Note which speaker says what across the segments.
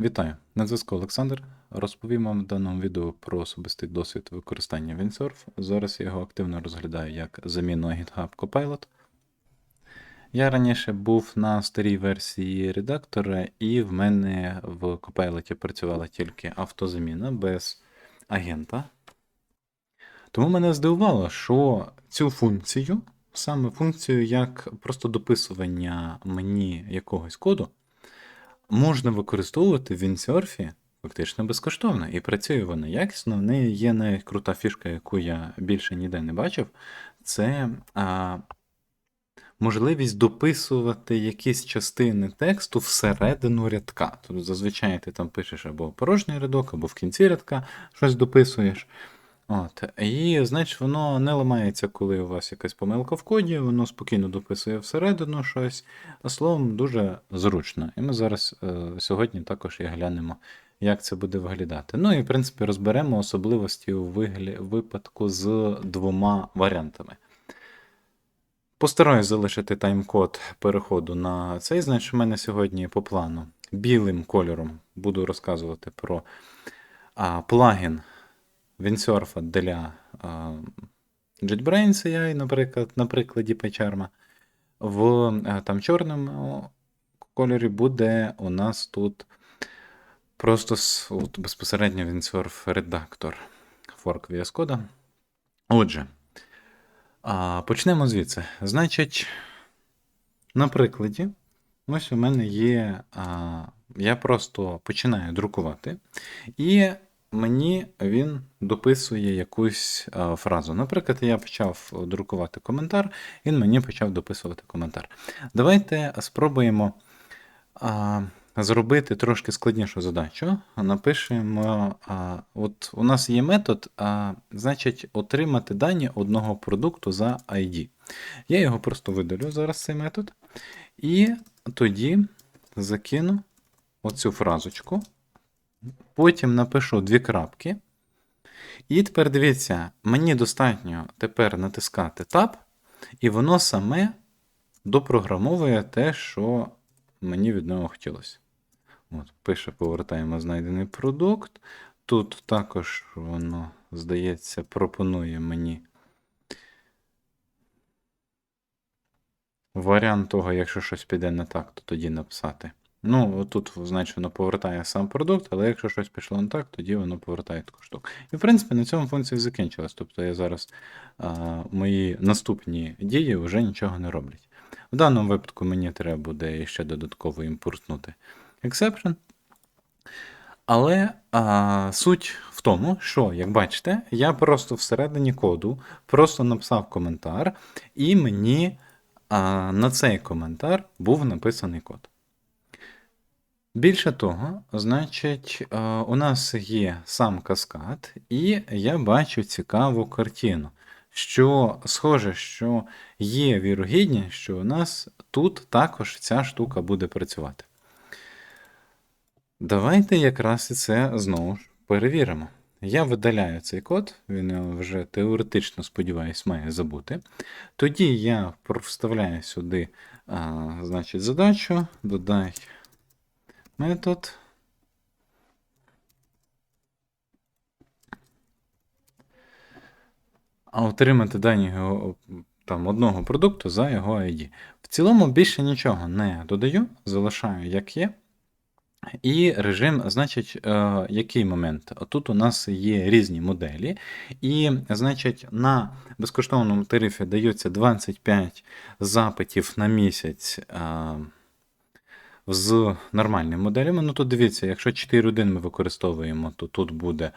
Speaker 1: Вітаю! На зв'язку Олександр. Розповім вам в даному відео про особистий досвід використання Windsurf. Зараз я його активно розглядаю як заміну GitHub Copilot. Я раніше був на старій версії редактора, і в мене в Copilot працювала тільки автозаміна без агента. Тому мене здивувало, що цю функцію, саме функцію як просто дописування мені якогось коду, можна використовувати в Windsurf фактично безкоштовно. І працює вона якісно. В неї є навіть крута фішка, яку я більше ніде не бачив. Це а, можливість дописувати якісь частини тексту всередину рядка. Тобто зазвичай ти там пишеш або порожній рядок, або в кінці рядка щось дописуєш. От. І, значить, воно не ламається, коли у вас якась помилка в коді, воно спокійно дописує всередину щось. Словом, дуже зручно. І ми зараз е, сьогодні також і глянемо, як це буде виглядати. Ну і в принципі розберемо особливості у виглі... випадку з двома варіантами. Постараюсь залишити тайм-код переходу на цей. Значить, у мене сьогодні по плану білим кольором буду розказувати про а, плагін Windsurf для JetBrains AI, наприклад, на прикладі PyCharm. В а, там чорному кольорі буде у нас тут просто от, безпосередньо Windsurf редактор Fork VS Code. Отже, почнемо звідси. Значить, на прикладі, ось у мене є. Я просто починаю друкувати, і мені він дописує якусь а, фразу. Наприклад, я почав друкувати коментар, він мені почав дописувати коментар. Давайте спробуємо а, зробити трошки складнішу задачу. Напишемо, а, от у нас є метод, а, значить, отримати дані одного продукту за ID. Я його просто видалю зараз цей метод. І тоді закину оцю фразочку. Потім напишу дві крапки. І тепер дивіться, мені достатньо тепер натискати Tab, і воно саме допрограмовує те, що мені від нього хотілося. От, пише, повертаємо знайдений продукт. Тут також воно, здається, пропонує мені варіант того, якщо щось піде не так, то тоді написати. Ну, тут, значить, воно повертає сам продукт, але якщо щось пішло не так, тоді воно повертає таку штуку. І, в принципі, на цьому функція закінчилась. Тобто я зараз а, мої наступні дії вже нічого не роблять. В даному випадку мені треба буде ще додатково імпортнути exception. Але а, суть в тому, що, як бачите, я просто всередині коду просто написав коментар, і мені а, на цей коментар був написаний код. Більше того, значить, е, у нас є сам каскад, і я бачу цікаву картину. Що схоже, що є вірогідність, що у нас тут також ця штука буде працювати. Давайте якраз і це знову ж перевіримо. Я видаляю цей код, він вже теоретично, сподіваюсь, має забути. Тоді я вставляю сюди а, значить, задачу, додай метод. А отримати дані там, одного продукту за його ID. В цілому більше нічого не додаю, залишаю як є. І режим, значить, е, який момент? Тут у нас є різні моделі, і, значить, на безкоштовному тарифі дається 25 запитів на місяць. е, з нормальними моделями. Ну тут дивіться, якщо 4.1 ми використовуємо, то тут буде,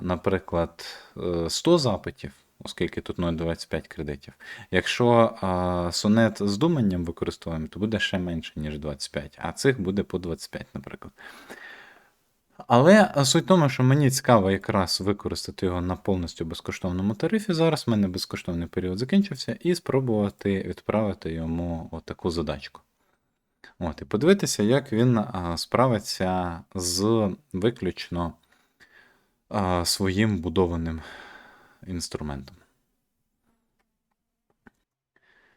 Speaker 1: наприклад, е, 100 запитів, оскільки тут 0,25 кредитів. Якщо сонет з думанням використовуємо, то буде ще менше, ніж 25, а цих буде по 25, наприклад. Але суть в тому, що мені цікаво якраз використати його на повністю безкоштовному тарифі. Зараз в мене безкоштовний період закінчився, і спробувати відправити йому отаку задачку. От, І подивитися, як він справиться з виключно своїм будованим інструментом.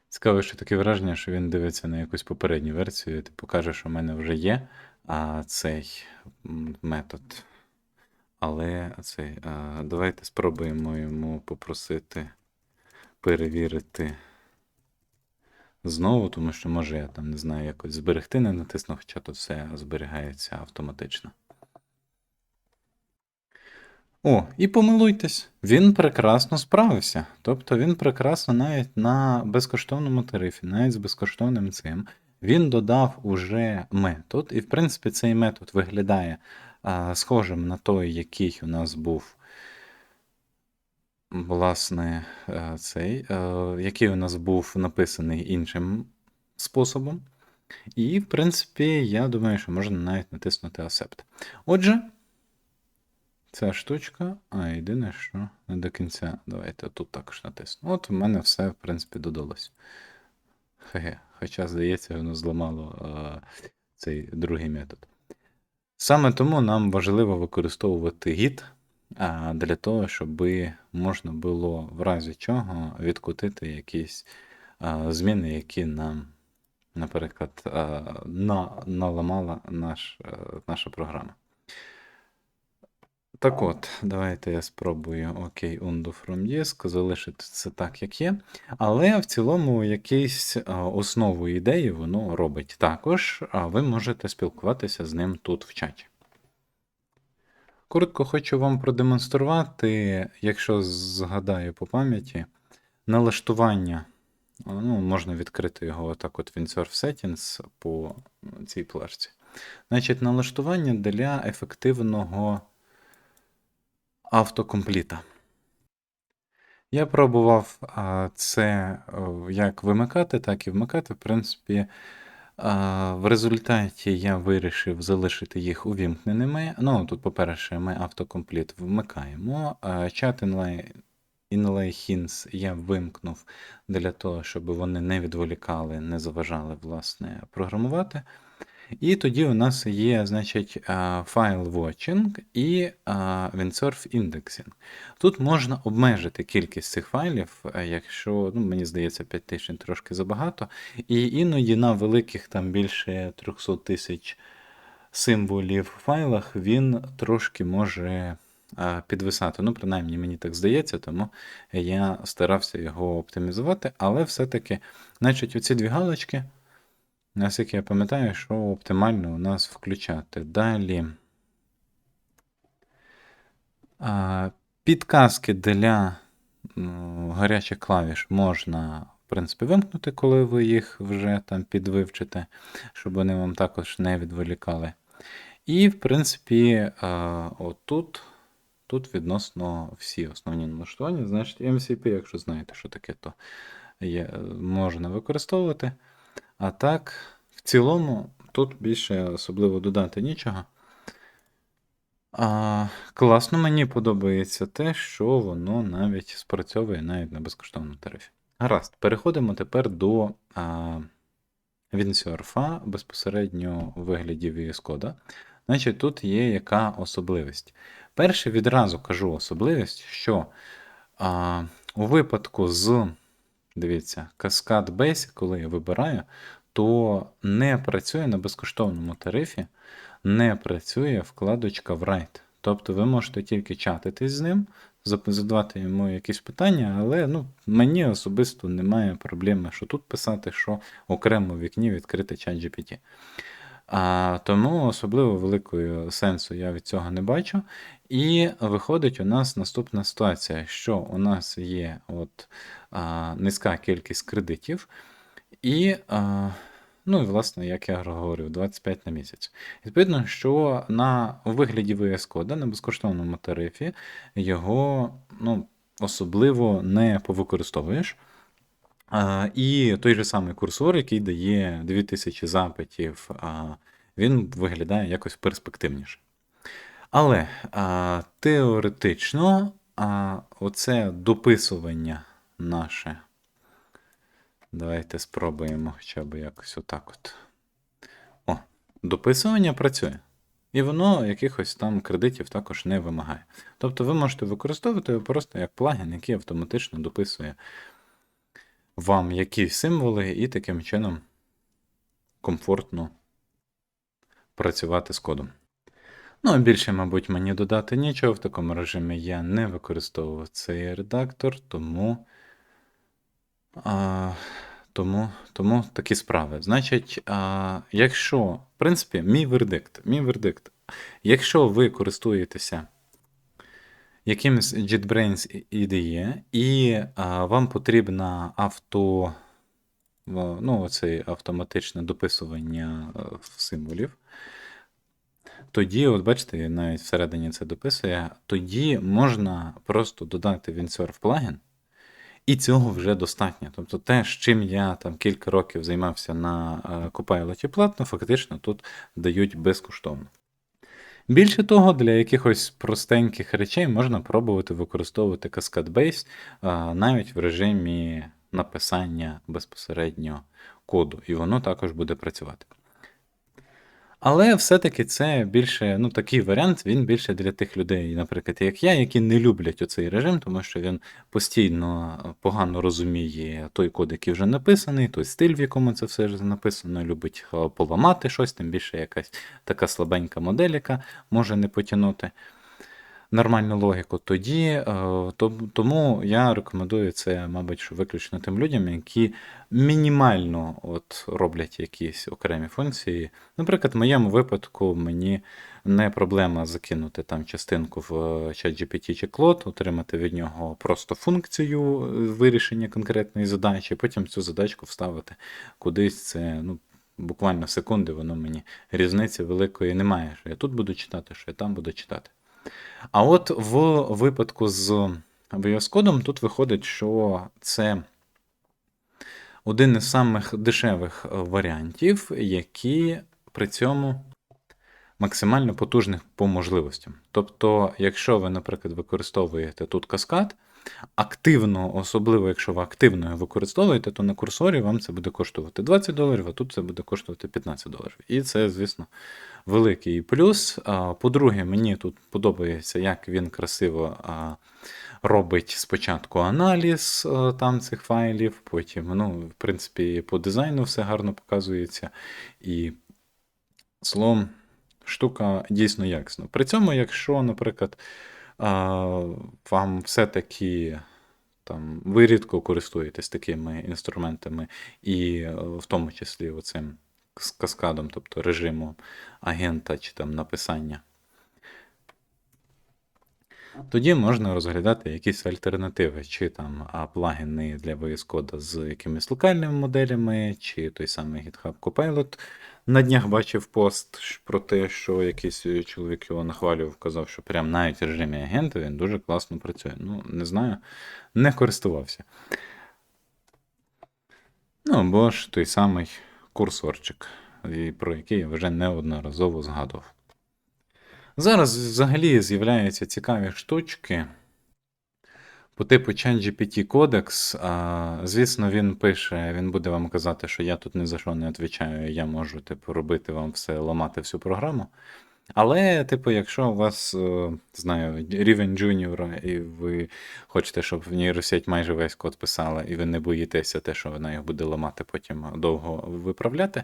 Speaker 1: Цікаво, що таке враження, що він дивиться на якусь попередню версію, і типу каже, що в мене вже є а, цей метод. Але цей, а, давайте спробуємо йому попросити перевірити знову, тому що може я там не знаю, якось зберегти не натисну, хоча тут все зберігається автоматично. О, і помилуйтесь, він прекрасно справився. Тобто він прекрасно навіть на безкоштовному тарифі, навіть з безкоштовним цим, він додав уже метод, і в принципі цей метод виглядає а, схожим на той, який у нас був, власне, е, цей, е, який у нас був написаний іншим способом. І, в принципі, я думаю, що можна навіть натиснути Accept. Отже, ця штучка, а єдине, що не до кінця. Давайте тут також натисну. От у мене все, в принципі, додалось. Хоча, здається, воно зламало е, цей другий метод. Саме тому нам важливо використовувати а, для того, щоб можна було в разі чого відкотити якісь зміни, які нам, наприклад, на, наламала наш, наша програма. Так от, давайте я спробую OK undo from disk, залишити це так, як є. Але в цілому якийсь а, основу ідеї воно робить. Також а ви можете спілкуватися з ним тут в чаті. Коротко хочу вам продемонструвати, якщо згадаю по пам'яті, налаштування. Ну, можна відкрити його отак от Windsurf Settings по цій плашці. Значить, налаштування для ефективного автокомпліта. Я пробував це як вимикати, так і вмикати. В принципі, в результаті я вирішив залишити їх увімкненими. Ну, тут, по-перше, ми автокомпліт вмикаємо. Чат hints я вимкнув для того, щоб вони не відволікали, не заважали власне програмувати. І тоді у нас є, значить, файл watching і Windsurf Indexing. Тут можна обмежити кількість цих файлів, якщо, ну, мені здається, 5000 трошки забагато. І іноді на великих там більше 300 тисяч символів в файлах він трошки може підвисати. Ну, принаймні, мені так здається, тому я старався його оптимізувати, але все-таки, значить, оці дві галочки. Наскільки я пам'ятаю, що оптимально у нас включати. Далі підказки для гарячих клавіш можна, в принципі, вимкнути, коли ви їх вже там підвивчите, щоб вони вам також не відволікали. І, в принципі, отут. Тут відносно всі основні налаштування, значить MCP, якщо знаєте, що таке, то є, можна використовувати. А так, в цілому, тут більше особливо додати нічого. А, Класно мені подобається те, що воно навіть спрацьовує навіть на безкоштовному тарифі. Гаразд, переходимо тепер до а, WinSurf безпосередньо у вигляді VS Code. Значить, тут є яка особливість. Перше, відразу кажу особливість, що а, у випадку з Дивіться, каскад Basic, коли я вибираю, то не працює на безкоштовному тарифі, не працює вкладочка Write. Тобто ви можете тільки чатитись з ним, задавати йому якісь питання, але ну, мені особисто немає проблеми, що тут писати, що окремо в вікні відкрити чат GPT. А, Тому особливо великого сенсу я від цього не бачу. І виходить у нас наступна ситуація, що у нас є от, а, низька кількість кредитів, і, а, ну, і, власне, як я говорив, 25 на місяць. Відповідно, що на вигляді Code на безкоштовному тарифі його ну, особливо не повикористовуєш. І той же самий курсор, який дає 2000 запитів, він виглядає якось перспективніше. Але теоретично оце дописування наше. Давайте спробуємо хоча б якось отак от. О, дописування працює. І воно якихось там кредитів також не вимагає. Тобто ви можете використовувати його просто як плагін, який автоматично дописує вам які символи, і таким чином комфортно працювати з кодом. Ну, а більше, мабуть, мені додати нічого. В такому режимі я не використовував цей редактор, тому. А, тому, тому такі справи. Значить, а, якщо, в принципі, мій вердикт, мій вердикт, якщо ви користуєтеся якимось JetBrains IDE, і а, вам потрібна авто, ну, оце автоматичне дописування е, символів, тоді, от бачите, навіть всередині це дописує, тоді можна просто додати Windsurf плагін, і цього вже достатньо. Тобто те, з чим я там кілька років займався на е, Copilot платно, фактично тут дають безкоштовно. Більше того, для якихось простеньких речей можна пробувати використовувати Cascade навіть в режимі написання безпосередньо коду, і воно також буде працювати. Але все-таки це більше, ну такий варіант, він більше для тих людей, наприклад, як я, які не люблять оцей режим, тому що він постійно погано розуміє той код, який вже написаний, той стиль, в якому це все ж написано, любить е, поламати щось, тим більше якась така слабенька моделіка може не потягнути нормальну логіку. Тоді е, тому я рекомендую це, мабуть, виключно тим людям, які мінімально от роблять якісь окремі функції. Наприклад, в моєму випадку мені не проблема закинути там частинку в е, ChatGPT чи Claude, отримати від нього просто функцію е, вирішення конкретної задачі, потім цю задачку вставити кудись. Це ну, буквально секунди, воно мені різниці великої немає. Що я тут буду читати, що я там буду читати. А от в випадку з VS Code тут виходить, що це один із самих дешевих варіантів, які при цьому максимально потужних по можливостям. Тобто, якщо ви, наприклад, використовуєте тут каскад, активно, особливо якщо ви активно його використовуєте, то на курсорі вам це буде коштувати 20 доларів, а тут це буде коштувати 15 доларів. І це, звісно, великий плюс. По-друге, мені тут подобається, як він красиво робить спочатку аналіз там цих файлів, потім, ну, в принципі, по дизайну все гарно показується. І словом, штука дійсно якісна. При цьому, якщо, наприклад, вам все-таки там, ви рідко користуєтесь такими інструментами, і е, в тому числі оцим каскадом, тобто режимом агента чи там написання. Тоді можна розглядати якісь альтернативи, чи там плагіни для VS Code з якимись локальними моделями, чи той самий GitHub Copilot. На днях бачив пост про те, що якийсь е, чоловік його нахвалював, казав, що прям навіть в режимі агента він дуже класно працює. Ну, не знаю, не користувався. Ну, або ж той самий курсорчик, про який я вже неодноразово згадував. Зараз взагалі з'являються цікаві штучки по типу ChatGPT Codex. Звісно, він пише, він буде вам казати, що я тут ні за що не відповідаю, я можу типу, робити вам все, ламати всю програму. Але, типу, якщо у вас, е, знаю, рівень джуніора, і ви хочете, щоб в нейросеть майже весь код писала, і ви не боїтеся те, що вона їх буде ламати, потім довго виправляти,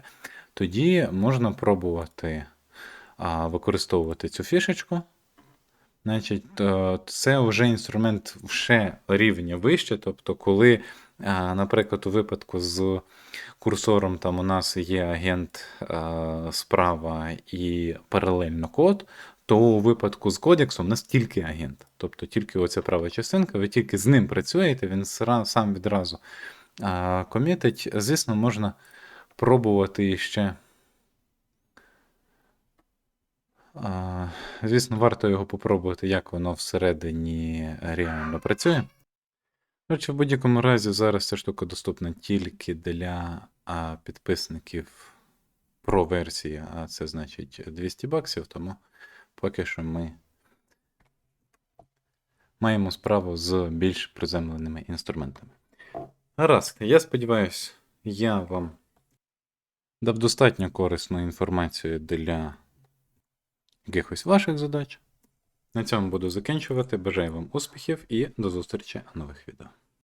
Speaker 1: тоді можна пробувати використовувати цю фішечку. Значить, е, це вже інструмент ще рівня вище. Тобто, коли, наприклад, у випадку з курсором там у нас є агент е, справа і паралельно код, то у випадку з кодексом у нас тільки агент. Тобто тільки оця права частинка, ви тільки з ним працюєте, він сам відразу комітить. Звісно, можна пробувати ще. А, Звісно, варто його попробувати, як воно всередині реально працює. Коротше, в будь-якому разі зараз ця штука доступна тільки для підписників про версії, а це значить 200 баксів, тому поки що ми маємо справу з більш приземленими інструментами. Гаразд, я сподіваюся, я вам дав достатньо корисну інформацію для якихось ваших задач. На цьому буду закінчувати. Бажаю вам успіхів і до зустрічі в нових відео.